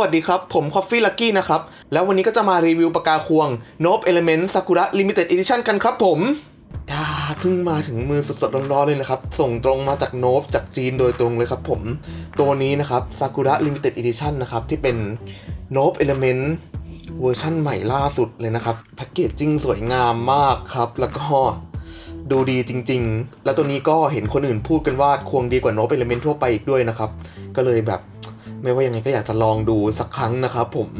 วัสดีครับ ผม Coffee Lucky นะครับ แล้ววันนี้ก็จะมารีวิวปากกาควง Nope Element Sakura Limited Edition กันครับผมอ่าเพิ่งมาถึงมือสดๆร้อนๆเลยนะครับ ส่งตรงมาจาก Nope จากจีนโดยตรงเลยครับผม ตัวนี้นะครับ Sakura Limited Edition นะครับ ที่เป็น Nope Element เวอร์ชั่นใหม่ล่าสุดเลยนะครับ แพคเกจจิ้งสวยงามมากครับ แล้วก็ดูดีจริง ๆ แล้วตัวนี้ก็เห็นคนอื่นพูดกันว่าควงดีกว่า Nope Element ทั่วไปอีกด้วยนะครับ ก็เลยแบบ ไม่ว่ายังไงก็อยากจะลองดูสักครั้งนะครับผม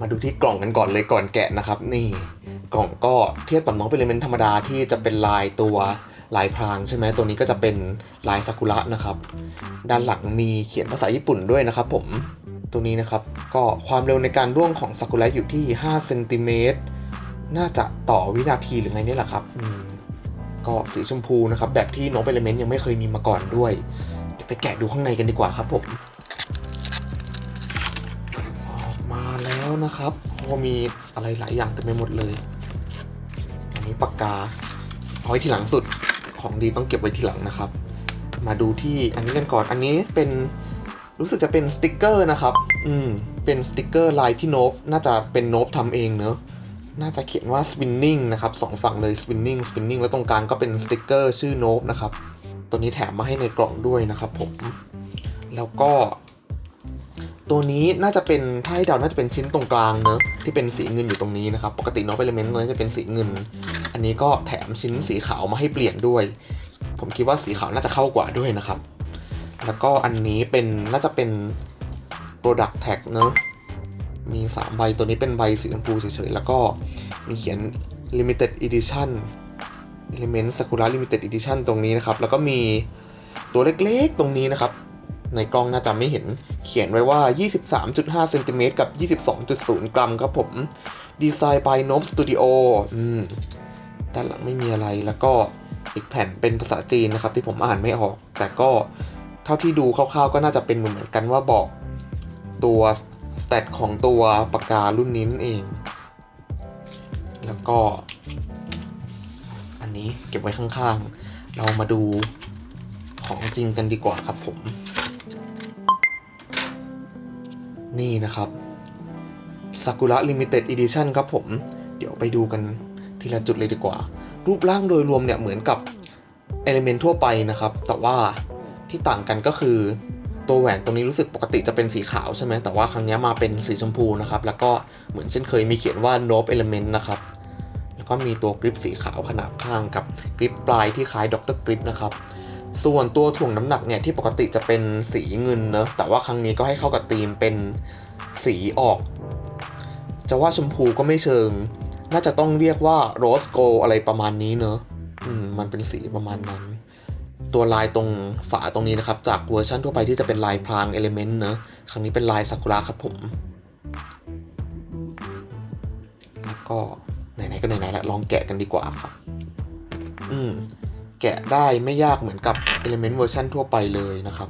มาดูที่กล่องกันก่อนเลยก่อนแกะนะครับ นี่กล่องก็เทียบกับน้องเป็นเลเมนธรรมดาที่จะเป็นลายตัวลายพรางใช่ไหมตัวนี้ก็จะเป็นลายซากุระนะครับ ด้านหลังมีเขียนภาษาญี่ปุ่นด้วยนะครับผมตัวนี้นะครับก็ความเร็วในการร่วงของซากุระอยู่ที่5เซนติเมตรน่าจะต่อวินาทีหรือไงนี่แหละครับ ก็สีชมพูนะครับ แบบที่น้องเปเลเมนต์ยังไม่เคยมีมาก่อนด้วย เดี๋ยวไปแกะดูข้างในกันดีกว่าครับผม ออกมาแล้วนะครับโอ้มีอะไรหลายอย่างเต็มไปหมดเลย อันนี้ปากกาเอาไว้ทีหลังสุดของดีต้องเก็บไว้ทีหลังนะครับ มาดูที่อันนี้กันก่อนอันนี้เป็นรู้สึกจะเป็นสติกเกอร์นะครับ อืม เป็นสติกเกอร์ลายที่โนบน่าจะเป็นโนบทำเองเนอะ น่าจะเขียนว่า spinning นะครับสองฝั่งเลย spinning spinning แล้วตรงกลางก็เป็นสติกเกอร์ชื่อโนบนะครับ ตัวนี้แถมมาให้ในกล่องด้วยนะครับผม แล้วก็ ตัวนี้น่าจะเป็น ถ้าให้เดาน่าจะเป็นชิ้นตรงกลางเนอะที่เป็นสีเงินอยู่ตรงนี้นะครับ ปกติน้องเอลเมนต์ตัวนี้จะเป็นสีเงิน อันนี้ก็แถมชิ้นสีขาวมาให้เปลี่ยนด้วย ผมคิดว่าสีขาวน่าจะเข้ากว่าด้วยนะครับ แล้วก็อันนี้เป็นน่าจะเป็น Product Tag เนอะ มี 3 ใบตัวนี้เป็นใบสีชมพูเฉยๆ แล้วก็มีเขียน Limited Edition Element Sakura Limited Edition ตรงนี้นะครับ แล้วก็มีตัวเล็กๆตรงนี้นะครับ ในกล้องน่าจะไม่เห็นเขียนไว้ว่า 23.5เซนติเมตรกับ 22.0 กรัมครับผม ดีไซน์ by Nope Studio อืมด้านหลังไม่มีอะไรแล้วก็อีกแผ่นเป็นภาษาจีนนะครับ ที่ผมอ่านไม่ออก แต่ก็เท่าที่ดูคร่าวๆ ก็น่าจะเป็นเหมือนกันว่าบอกตัว สเตตของตัวปากการุ่นนี้นั่นเอง แล้วก็ อันนี้เก็บไว้ข้างๆ เรามาดูของจริงกันดีกว่าครับผม นี่นะครับ Sakura Limited Edition ครับผม เดี๋ยวไปดูกันทีละจุดเลยดีกว่า รูปร่างโดยรวมเนี่ยเหมือนกับ Element ทั่วไปนะครับ แต่ว่าที่ต่างกันก็คือ ตัวแหวนตรงนี้รู้สึกปกติจะเป็นสีขาวใช่ไหมแต่ว่าครั้งนี้มาเป็นสีชมพูนะครับ แล้วก็เหมือนเช่นเคยมีเขียนว่า Nope Element นะครับ แล้วก็มีตัวกริปสีขาวขนาบข้างกับกริปปลายที่คล้ายด็อกเตอร์กริปนะครับ ส่วนตัวถ่วงน้ำหนักเนี่ยที่ปกติจะเป็นสีเงินเนอะแต่ว่าครั้งนี้ก็ให้เข้ากับธีมเป็นสีออก จะว่าชมพูก็ไม่เชิง น่าจะต้องเรียกว่าโรสโกอะไรประมาณนี้เนอะอืมมันเป็นสีประมาณนั้น ตัวลายตรงฝาตรงนี้นะครับ จากเวอร์ชันทั่วไปที่จะเป็นลายพรางเอลิเมนต์เนอะครั้งนี้เป็นลายซากุระครับผม แล้วก็ไหนๆก็ไหนๆและลองแกะกันดีกว่าครับ อืม แกะได้ไม่ยากเหมือนกับ Element เวอร์ชันทั่วไปเลยนะครับ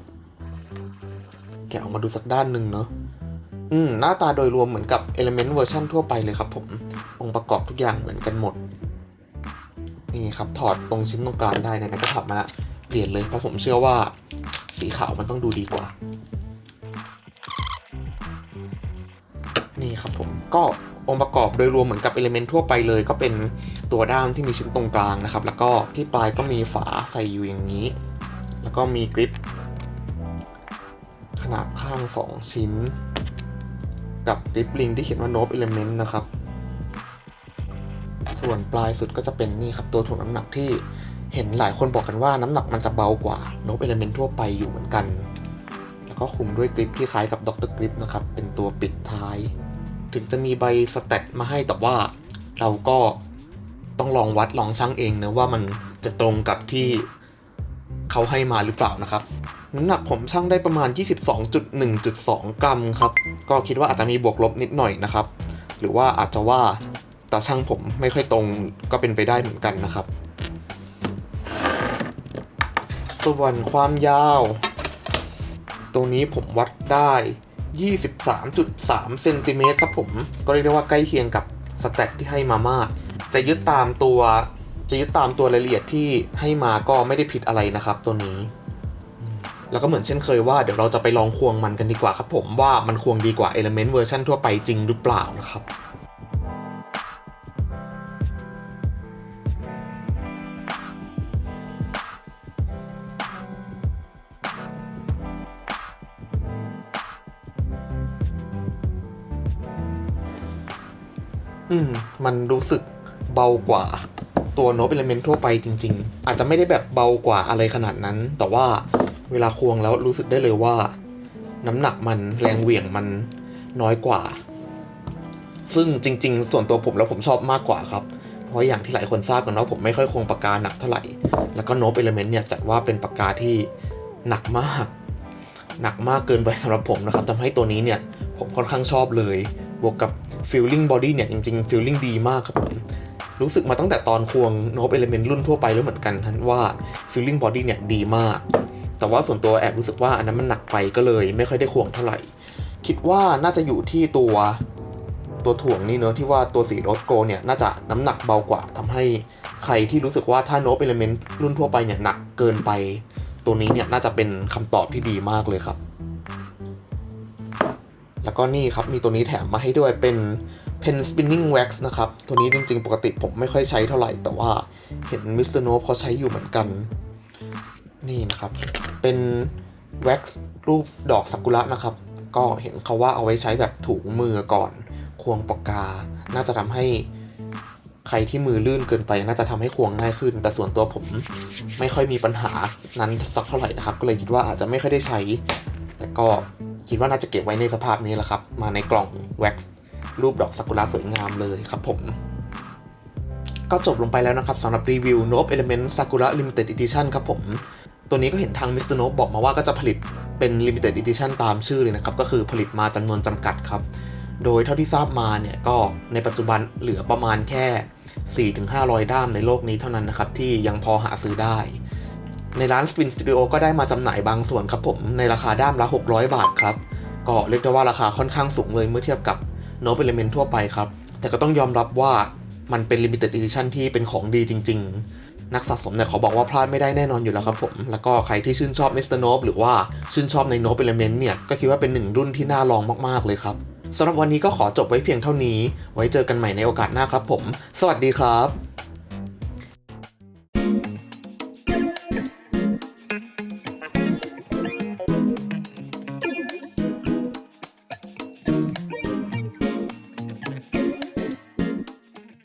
แกะออกมาดูสักด้านหนึ่งเนาะอืม หน้าตาโดยรวมเหมือนกับ Element เวอร์ชันทั่วไปเลยครับผม องค์ประกอบทุกอย่างเหมือนกันหมด นี่ครับ ถอดตรงชิ้นตรงกลางได้ไหนๆก็ถอดมาละ เปลี่ยนเลยเพราะผมเชื่อว่าสีขาวมันต้องดูดีกว่า นี่ครับผมก็องค์ประกอบโดยรวมเหมือนกับ Element ทั่วไปเลย ก็เป็นตัวด้ามที่มีชิ้นตรงกลางนะครับ แล้วก็ที่ปลายก็มีฝาใส่อยู่อย่างนี้ แล้วก็มีกริปขนาดข้าง 2 ชิ้น กับกริปลิงที่เขียนว่า Nope Element นะครับ ส่วนปลายสุดก็จะเป็นนี่ครับ ตัวถ่วงน้ำหนักที่ เห็นหลายคนบอกกันว่าน้ำหนักมันจะเบากว่า Nope Element ทั่วไปอยู่เหมือนกัน แล้วก็คุมด้วยกริปที่คล้ายกับดรกริปนะครับ เป็นตัวปิดท้าย ถึงจะมีใบสเตตมาให้แต่ว่าเราก็ต้องลองวัดลองชั่งเองเนะว่ามันจะตรงกับที่เขาให้มาหรือเปล่านะครับ น้ำหนักผมชั่งได้ประมาณ 22.1.2 กรัมครับ ก็คิดว่าอาจจะมีบวกลบนิดหน่อยนะครับ หรือว่าอาจจะว่าตาช่างผมไม่ค่อยตรงก็เป็นไปได้เหมือนกันนะครับ ส่วนความยาว ตรงนี้ผมวัดได้ 23.3เซนติเมตรครับผม ก็เรียกได้ว่าใกล้เคียงกับสแตทที่ให้มามาก จะยึดตามตัวจะยึดตามตัวรายละเอียดที่ให้มาก็ไม่ได้ผิดอะไรนะครับตัวนี้ แล้วก็เหมือนเช่นเคยว่าเดี๋ยวเราจะไปลองควงมันกันดีกว่าครับผมว่ามันควงดีกว่า Element เวอร์ชันทั่วไปจริงหรือเปล่านะครับ อืม มันรู้สึกเบากว่าตัวโน b เอลเมนทั่วไปจริง ๆ อาจจะไม่ได้แบบเบากว่าอะไรขนาดนั้น แต่ว่าเวลาควงแล้วรู้สึกได้เลยว่า น้ำหนักมันแรงเหวี่ยงมันน้อยกว่า ซึ่งจริง ๆ ส่วนตัวผมแล้วผมชอบมากกว่าครับ เพราะอย่างที่หลายคนทราบกันว่าผมไม่ค่อยควงปากกาหนักเท่าไหร่ แล้วก็โน b เอลเมนเนี่ยจัดว่าเป็นปากกาที่หนักมาก หนักมากเกินไปสำหรับผมนะครับทำให้ตัวนี้เนี่ยผมค่อนข้างชอบเลย บวกกับ feeling body เนี่ยจริงๆ feeling ดีมากครับผมรู้สึกมาตั้งแต่ตอนควง Nope Element รุ่นทั่วไปแล้วเหมือนกันทันว่า feeling body เนี่ยดีมาก แต่ว่าส่วนตัวแอบรู้สึกว่าอันนั้นมันหนักไปก็เลย ไม่ค่อยได้ควงเท่าไหร่ คิดว่าน่าจะอยู่ที่ตัวตัวถ่วงนี่เนอะที่ว่าตัวสีโรสโกเนี่ยน่าจะน้ำหนักเบากว่าทำให้ใครที่รู้สึกว่าถ้า Nope Element รุ่นทั่วไปเนี่ยหนักเกินไป ตัวนี้เนี่ยน่าจะเป็นคำตอบที่ดีมากเลยครับ แล้วก็นี่ครับมีตัวนี้แถมมาให้ด้วยเป็น pen spinning wax นะครับ ตัวนี้จริงๆ ปกติผมไม่ค่อยใช้เท่าไหร่ แต่ว่าเห็นมิสเตอร์โนเขาใช้อยู่เหมือนกัน นี่นะครับ เป็น wax รูปดอกซากุระนะครับ ก็เห็นเขาว่าเอาไว้ใช้แบบถูมือก่อน ควงปากกา น่าจะทำให้ใครที่มือลื่นเกินไป น่าจะทำให้ควงง่ายขึ้น แต่ส่วนตัวผมไม่ค่อยมีปัญหานั้นสักเท่าไหร่นะครับ ก็เลยคิดว่าอาจจะไม่ค่อยได้ใช้ แต่ก็ คิดว่าน่าจะเก็บไว้ในสภาพนี้แหละครับ มาในกล่องแว็กซ์รูปดอกซากุระสวยงามเลยครับผม ก็จบลงไปแล้วนะครับสำหรับรีวิว Nope Element Sakura Limited Edition ครับผม ตัวนี้ก็เห็นทาง Mr. Nope บอกมาว่าก็จะผลิตเป็น Limited Edition ตามชื่อเลยนะครับ ก็คือผลิตมาจำนวนจำกัดครับ โดยเท่าที่ทราบมาเนี่ยก็ในปัจจุบันเหลือประมาณแค่ 4-500 ด้ามในโลกนี้เท่านั้นนะครับที่ยังพอหาซื้อได้ ในร้าน Spin Studio ก็ได้มาจำหน่ายบางส่วนครับผม ในราคาด้ามละ 600 บาทครับ ก็เรียกได้ว่าราคาค่อนข้างสูงเลยเมื่อเทียบกับ n o b e Element ทั่วไปครับ แต่ก็ต้องยอมรับว่ามันเป็น Limited Edition ที่เป็นของดีจริง ๆ นักสะสมเนี่ยขอบอกว่าพลาดไม่ได้แน่นอนอยู่แล้วครับผม แล้วก็ใครที่ชื่นชอบ Mr. Nope หรือว่าชื่นชอบใน n o b e Element เนี่ยก็คิดว่าเป็นหนึ่งรุ่นที่น่าลองมากๆเลยครับสำหรับวันนี้ก็ขอจบไว้เพียงเท่านี้ ไว้เจอกันใหม่ในโอกาสหน้าครับผม สวัสดีครับ